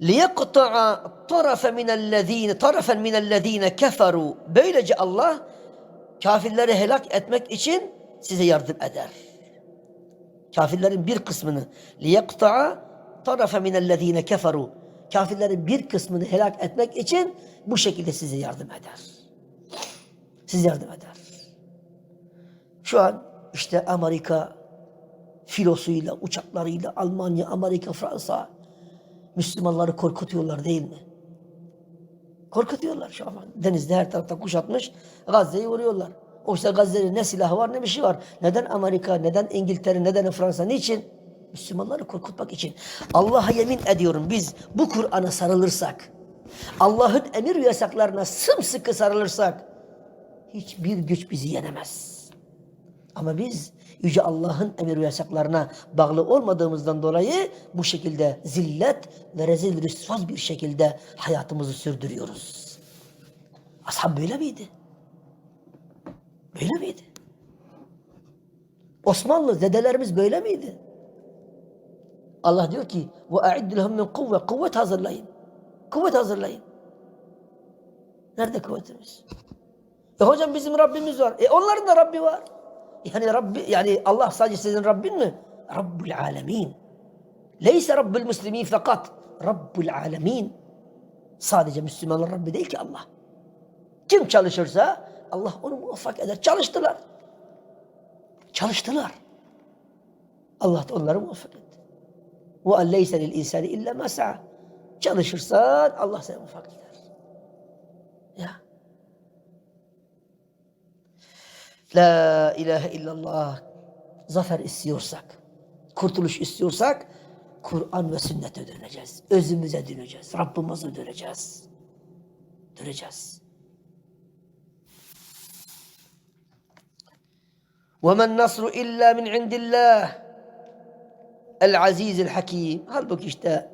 لِيَقْطَعَ طَرَفَ مِنَ الَّذ۪ينَ طَرَفًا مِنَ الَّذ۪ينَ كَفَرُوا Böylece Allah kafirleri helak etmek için size yardım eder. Kafirlerin bir kısmını لِيَقْطَعَ طَرَفَ مِنَ الَّذ۪ينَ كَفَرُوا Kafirlerin bir kısmını helak etmek için bu şekilde size yardım eder. Size yardım eder. Şu an işte Amerika filosuyla, uçaklarıyla Almanya, Amerika, Fransa Müslümanları korkutuyorlar değil mi? Korkutuyorlar şu an. Denizde her tarafta kuşatmış Gazze'yi vuruyorlar. Oysa Gazze'nin ne silahı var ne bir şey var. Neden Amerika, neden İngiltere, neden Fransa? Niçin? Müslümanları korkutmak için. Allah'a yemin ediyorum biz bu Kur'an'a sarılırsak, Allah'ın emir ve yasaklarına sımsıkı sarılırsak, hiçbir güç bizi yenemez. Ama biz Yüce Allah'ın emir ve yasaklarına bağlı olmadığımızdan dolayı bu şekilde zillet ve rezil rüsvaz bir şekilde hayatımızı sürdürüyoruz. Ashab böyle miydi? Böyle miydi? Osmanlı dedelerimiz böyle miydi? Allah diyor ki وَاَعِدُّ لَهُمْ مِنْ kuvve Kuvvet hazırlayın. Kuvvet hazırlayın. Nerede kuvvetimiz? E hocam bizim Rabbimiz var. E onların da Rabbi var. Yani Rabbi yani Allah sadece sizin Rabbin mi? Rabbul alemin. Leyse Rabbul muslimin fakat Rabbul alemin. Sadece Müslümanlar Rabbi değil ki Allah. Kim çalışırsa Allah onu muvaffak eder. Çalıştılar. Çalıştılar. Allah da onları muvaffak etti. Leyse lil insani illa ma sa'a. Çalışırsan Allah seni muvaffak eder. Ya. La ilahe illallah. Zafer istiyorsak, kurtuluş istiyorsak Kur'an ve sünnete döneceğiz. Özümüze döneceğiz. Rabbimize döneceğiz. Döneceğiz. وَمَا النَّصْرُ اِلَّا مِنْ عِنْدِ اللّٰهِ El-Aziz el-Hakim. Halbuki işte